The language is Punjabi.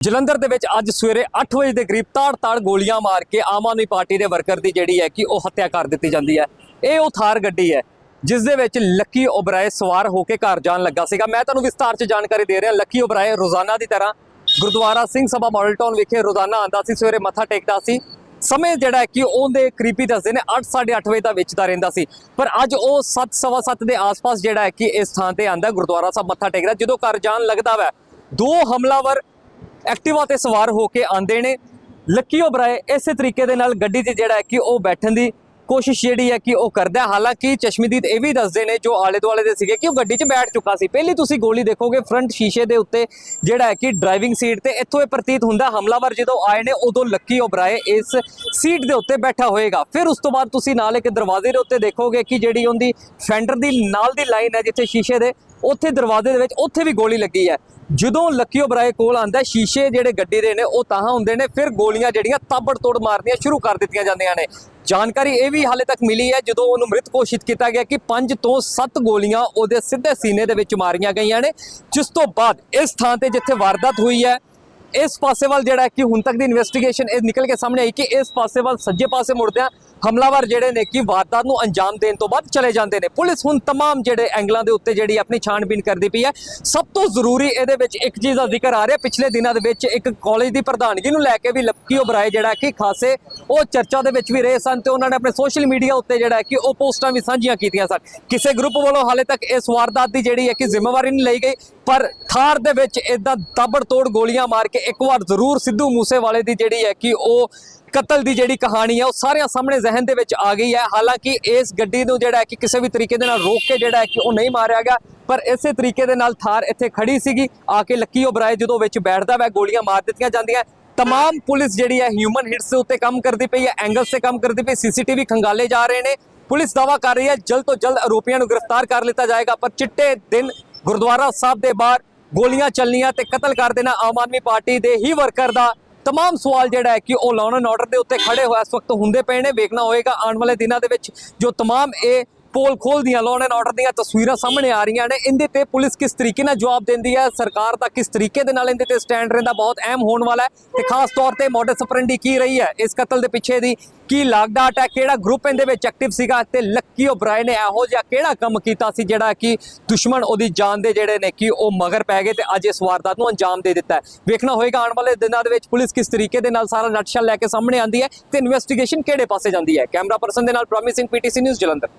ਜਲੰਧਰ ਦੇ ਵਿੱਚ ਅੱਜ ਸਵੇਰੇ 8 ਵਜੇ ਦੇ ਕਰੀਬ ਤਾੜ-ਤਾੜ ਗੋਲੀਆਂ ਮਾਰ ਕੇ ਆਮ ਆਦਮੀ ਪਾਰਟੀ ਦੇ ਵਰਕਰ ਦੀ ਜਿਹੜੀ ਹੈ ਕਿ ਉਹ ਹੱਤਿਆ ਕਰ ਦਿੱਤੀ ਜਾਂਦੀ ਹੈ। ਇਹ ਉਹ ਥਾਰ ਗੱਡੀ ਹੈ, ਜਿਸ ਦੇ ਵਿੱਚ ਲੱਕੀ ਓਬਰਾਏ ਸਵਾਰ ਹੋ ਕੇ ਘਰ ਜਾਣ ਲੱਗਾ ਸੀਗਾ। ਮੈਂ ਤੁਹਾਨੂੰ ਵਿਸਤਾਰ 'ਚ ਜਾਣਕਾਰੀ ਦੇ ਰਿਹਾ, ਲੱਕੀ ਓਬਰਾਏ ਰੋਜ਼ਾਨਾ ਦੀ ਤਰ੍ਹਾਂ ਗੁਰਦੁਆਰਾ ਸਿੰਘ ਸਭਾ ਮਾਡਲ ਟਾਊਨ ਵਿਖੇ ਰੋਜ਼ਾਨਾ ਆਂਦਾ ਸੀ, ਸਵੇਰੇ ਮੱਥਾ ਟੇਕਦਾ ਸੀ। ਸਮੇਂ ਜਿਹੜਾ ਹੈ ਕਿ ਉਹਦੇ ਕਰੀਬੀ ਦੱਸਦੇ ਨੇ 8:30 ਵਜੇ ਦਾ ਵਿਚਦਾ ਰਹਿੰਦਾ ਸੀ। ਪਰ ਅੱਜ ਉਹ 7:15 ਦੇ ਆਸ-ਪਾਸ ਜਿਹੜਾ ਹੈ ਕਿ ਇਸ ਥਾਂ ਤੇ ਆਂਦਾ ਗੁਰਦੁਆਰਾ ਸਾਹਿਬ ਮੱਥਾ ਟੇਕਦਾ ਜਦੋਂ ਘਰ ਜਾਣ ਲੱਗਦਾ ਵੈ, ਦੋ ਹਮਲਾਵਰ ਐਕਟਿਵਾ ਤੇ ਸਵਾਰ ਹੋ ਕੇ ਆਂਦੇ ਨੇ। ਲੱਕੀ ਓਬਰਾਏ ਇਸੇ ਤਰੀਕੇ ਦੇ ਨਾਲ ਗੱਡੀ 'ਚ ਜਿਹੜਾ ਹੈ ਕਿ ਉਹ ਬੈਠਣ ਦੀ ਕੋਸ਼ਿਸ਼ ਜਿਹੜੀ ਹੈ ਕਿ ਉਹ ਕਰਦਾ ਹਾਲਾਂਕਿ ਚਸ਼ਮਦੀਦ ਇਹ ਵੀ ਦੱਸਦੇ ਨੇ ਜੋ ਆਲੇ ਦੁਆਲੇ ਦੇ ਸੀਗੇ ਕਿ ਉਹ ਗੱਡੀ 'ਚ ਬੈਠ ਚੁੱਕਾ ਸੀ। ਪਹਿਲੀ ਤੁਸੀਂ ਗੋਲੀ ਦੇਖੋਗੇ, ਫਰੰਟ ਸ਼ੀਸ਼ੇ ਦੇ ਉੱਤੇ ਜਿਹੜਾ ਹੈ ਕਿ ਡਰਾਈਵਿੰਗ ਸੀਟ ਤੇ ਇੱਥੋਂ ਇਹ ਪ੍ਰਤੀਤ ਹੁੰਦਾ, ਹਮਲਾਵਰ ਜਦੋਂ ਆਏ ਨੇ, ਉਦੋਂ ਲੱਕੀ ਓਬਰਾਏ ਇਸ ਸੀਟ ਦੇ ਉੱਤੇ ਬੈਠਾ ਹੋਏਗਾ। ਫਿਰ ਉਸ ਤੋਂ ਬਾਅਦ ਤੁਸੀਂ ਨਾਲ ਇੱਕ ਦਰਵਾਜ਼ੇ ਦੇ ਉੱਤੇ ਦੇਖੋਗੇ ਕਿ ਜਿਹੜੀ ਉਹਦੀ ਫੈਂਡਰ ਦੀ ਨਾਲ ਦੀ ਲਾਈਨ ਹੈ ਜਿੱਥੇ ਸ਼ੀਸ਼ੇ ਦੇ ਉੱਥੇ ਦਰਵਾਜ਼ੇ ਦੇ ਵਿੱਚ ਉੱਥੇ ਵੀ ਗੋਲੀ ਲੱਗੀ ਹੈ। ਜਦੋਂ ਲੱਕੀ ਓਬਰਾਏ ਕੋਲ ਆਂਦਾ ਸ਼ੀਸ਼ੇ ਜਿਹੜੇ ਗੱਡੀ ਦੇ ਨੇ, ਉਹ ਤਾਂ ਹੁੰਦੇ ਨੇ, ਫਿਰ ਗੋਲੀਆਂ ਜਿਹੜੀਆਂ ਤਾਬੜ ਤੋੜ ਮਾਰਨੀਆਂ ਸ਼ੁਰੂ ਕਰ ਦਿੱਤੀਆਂ ਜਾਂਦੀਆਂ ਨੇ। ਜਾਣਕਾਰੀ ਇਹ ਵੀ ਹਾਲੇ ਤੱਕ ਮਿਲੀ ਹੈ, ਜਦੋਂ ਉਹਨੂੰ ਮ੍ਰਿਤ ਘੋਸ਼ਿਤ ਕੀਤਾ ਗਿਆ ਕਿ 5 ਤੋਂ 7 ਗੋਲੀਆਂ ਉਹਦੇ ਸਿੱਧੇ ਸੀਨੇ ਦੇ ਵਿੱਚ ਮਾਰੀਆਂ ਗਈਆਂ ਨੇ, ਜਿਸ ਤੋਂ ਬਾਅਦ ਇਸ ਥਾਂ ਤੇ ਜਿੱਥੇ ਵਾਰਦਾਤ ਹੋਈ ਹੈ ਇਸ ਪਾਸੇ ਵੱਲ ਜਿਹੜਾ ਹੈ ਕਿ ਹੁਣ ਤੱਕ ਦੀ ਇਨਵੈਸਟੀਗੇਸ਼ਨ ਇਹ ਨਿਕਲ ਕੇ ਸਾਹਮਣੇ ਆਈ ਕਿ ਇਸ ਪਾਸੇ ਵੱਲ ਸੱਜੇ ਪਾਸੇ ਮੁੜਦਿਆਂ ਹਮਲਾਵਰ ਜਿਹੜੇ ਨੇ ਕਿ ਵਾਰਦਾਤ ਨੂੰ ਅੰਜਾਮ ਦੇਣ ਤੋਂ ਬਾਅਦ ਚਲੇ ਜਾਂਦੇ ਨੇ ਪੁਲਿਸ ਹੁਣ तमाम ਜਿਹੜੇ ਐਂਗਲਾਂ ਦੇ ਉੱਤੇ ਜਿਹੜੀ ਆਪਣੀ ਛਾਣਬੀਨ ਕਰਦੀ ਪਈ ਹੈ ਸਭ ਤੋਂ ਜ਼ਰੂਰੀ ਇਹਦੇ ਵਿੱਚ ਇੱਕ ਚੀਜ਼ ਦਾ ਜ਼ਿਕਰ ਆ ਰਿਹਾ ਪਿਛਲੇ ਦਿਨਾਂ ਦੇ ਵਿੱਚ ਇੱਕ ਕਾਲਜ ਦੀ ਪ੍ਰਧਾਨਗੀ ਨੂੰ ਲੈ ਕੇ ਵੀ ਲੱਕੀ ਓਬਰਾਏ ਜਿਹੜਾ ਕਿ ਖਾਸੇ ਉਹ ਚਰਚਾ ਦੇ ਵਿੱਚ ਵੀ ਰਹੇ ਸਨ ਤੇ ਉਹਨਾਂ ਨੇ ਆਪਣੇ ਸੋਸ਼ਲ ਮੀਡੀਆ ਉੱਤੇ ਜਿਹੜਾ ਹੈ ਕਿ ਉਹ ਪੋਸਟਾਂ ਵੀ ਸਾਂਝੀਆਂ ਕੀਤੀਆਂ ਸਨ ਕਿਸੇ ਗਰੁੱਪ ਵੱਲੋਂ ਹਾਲੇ ਤੱਕ ਇਸ ਵਾਰਦਾਤ ਦੀ ਜਿਹੜੀ ਹੈ ਕਿ ਜ਼ਿੰਮੇਵਾਰੀ ਨਹੀਂ ਲਈ ਗਈ ਪਰ ਥਾਰ ਦੇ ਵਿੱਚ ਇਦਾਂ ਤਾਬੜਤੋੜ ਗੋਲੀਆਂ ਮਾਰ ਕੇ ਇੱਕ ਵਾਰ ਜ਼ਰੂਰ ਸਿੱਧੂ ਮੂਸੇਵਾਲੇ ਦੀ ਜਿਹੜੀ ਹੈ ਕਿ ਉਹ ਕਤਲ ਦੀ ਜਿਹੜੀ ਕਹਾਣੀ ਹੈ, ਉਹ ਸਾਰਿਆਂ ਸਾਹਮਣੇ ਜ਼ਿਹਨ ਦੇ ਵਿੱਚ ਆ ਗਈ ਹੈ। ਹਾਲਾਂਕਿ ਇਸ ਗੱਡੀ ਨੂੰ ਜਿਹੜਾ ਹੈ ਕਿ ਕਿਸੇ ਵੀ ਤਰੀਕੇ ਦੇ ਨਾਲ ਰੋਕ ਕੇ ਜਿਹੜਾ ਹੈ ਕਿ ਉਹ ਨਹੀਂ ਮਾਰਿਆ ਗਿਆ, ਪਰ ਇਸੇ ਤਰੀਕੇ ਦੇ ਨਾਲ ਥਾਰ ਇੱਥੇ ਖੜੀ ਸੀਗੀ। ਆ ਕੇ ਲੱਕੀ ਓਬਰਾਏ ਜਦੋਂ ਵਿੱਚ ਬੈਠਦਾ ਵੈ, ਗੋਲੀਆਂ ਮਾਰ ਦਿੱਤੀਆਂ ਜਾਂਦੀਆਂ। ਤਮਾਮ ਪੁਲਿਸ ਜਿਹੜੀ ਹੈ ਹਿਊਮਨ ਹਿਟਸ ਦੇ ਉੱਤੇ ਕੰਮ ਕਰਦੀ ਪਈ ਹੈ ਐਂਗਲਸ ਤੇ ਕੰਮ ਕਰਦੀ ਪਈ, ਸੀਸੀਟੀਵੀ ਖੰਗਾਲੇ ਜਾ ਰਹੇ ਨੇ। ਪੁਲਿਸ ਦਾਵਾ ਕਰ ਰਹੀ ਹੈ, ਜਲਦ ਤੋਂ ਜਲਦ ਆਰੋਪੀਆਂ ਨੂੰ ਗ੍ਰਿਫਤਾਰ ਕਰ ਲਿੱਤਾ ਜਾਏਗਾ, ਪਰ ਚਿੱਟੇ ਦਿਨ ਗੁਰਦੁਆਰਾ ਸਾਹਿਬ ਦੇ ਬਾਹਰ ਗੋਲੀਆਂ ਚੱਲਣੀਆਂ ਤੇ ਕਤਲ ਕਰ ਦੇਣਾ ਆਮ ਆਦਮੀ ਪਾਰਟੀ ਦੇ ਹੀ ਵਰਕਰ ਦਾ ਤਮਾਮ ਸਵਾਲ ਜਿਹੜਾ ਹੈ ਕਿ ਉਹ ਲਾਅ ਐਂਡ ਆਰਡਰ ਦੇ ਉੱਤੇ ਖੜੇ ਹੋਏ ਇਸ ਵਕਤ ਹੁੰਦੇ ਪਏ ਨੇ, ਵੇਖਣਾ ਹੋਏਗਾ। ਆਉਣ ਵਾਲੇ ਦਿਨਾਂ ਦੇ ਵਿੱਚ ਜੋ ਤਮਾਮ ਇਹ ਪੋਲ ਖੋਲਦੀਆਂ ਲੋਨ ਐਂਡ ਆਰਡਰ ਦੀਆਂ ਤਸਵੀਰਾਂ ਸਾਹਮਣੇ ਆ ਰਹੀਆਂ ਨੇ। ਇਹਦੇ ਤੇ ਪੁਲਿਸ ਕਿਸ ਤਰੀਕੇ ਨਾਲ ਜਵਾਬ ਦਿੰਦੀ ਹੈ? ਸਰਕਾਰ ਦਾ ਕਿਸ ਤਰੀਕੇ ਦੇ ਨਾਲ ਇਹਦੇ ਤੇ ਸਟੈਂਡ ਰਹਿੰਦਾ? ਬਹੁਤ ਅਹਿਮ ਹੋਣ ਵਾਲਾ ਹੈ। ਤੇ ਖਾਸ ਤੌਰ ਤੇ ਮੋਡਸ ਆਪਰੈਂਡੀ ਕੀ ਰਹੀ ਹੈ? ਇਸ ਕਤਲ ਦੇ ਪਿੱਛੇ ਦੀ ਕੀ ਲੱਗਦਾ ਹੈ? ਕਿਹੜਾ ਗਰੁੱਪ ਇਹਦੇ ਵਿੱਚ ਐਕਟਿਵ ਸੀਗਾ? ਤੇ ਲੱਕੀ ਓਬਰਾਏ ਨੇ ਇਹੋ ਜਿਹਾ ਕਿਹੜਾ ਕੰਮ ਕੀਤਾ ਸੀ ਜਿਹੜਾ ਕਿ ਦੁਸ਼ਮਣ ਉਹਦੀ ਜਾਨ ਦੇ ਜਿਹੜੇ ਨੇ ਕਿ ਉਹ ਮਗਰ ਪੈ ਗਏ ਤੇ ਅੱਜ ਇਸ ਵਾਰਦਾਤ ਨੂੰ ਅੰਜਾਮ ਦੇ ਦਿੱਤਾ ਹੈ। ਵੇਖਣਾ ਹੋਏਗਾ, ਆਉਣ ਵਾਲੇ ਦਿਨਾਂ ਦੇ ਵਿੱਚ ਪੁਲਿਸ ਕਿਸ ਤਰੀਕੇ ਦੇ ਨਾਲ ਸਾਰਾ ਨਟਸ਼ਾ ਲੈ ਕੇ ਸਾਹਮਣੇ ਆਂਦੀ ਹੈ ਤੇ ਇਨਵੈਸਟੀਗੇਸ਼ਨ ਕਿਹੜੇ ਪਾਸੇ ਜਾਂਦੀ ਹੈ? ਕੈਮਰਾ ਪਰਸਨ ਦੇ ਨਾਲ ਪ੍ਰੋਮਿਸਿੰਗ ਪੀਟੀਸੀ ਨਿਊਜ਼ ਜਲੰਧਰ।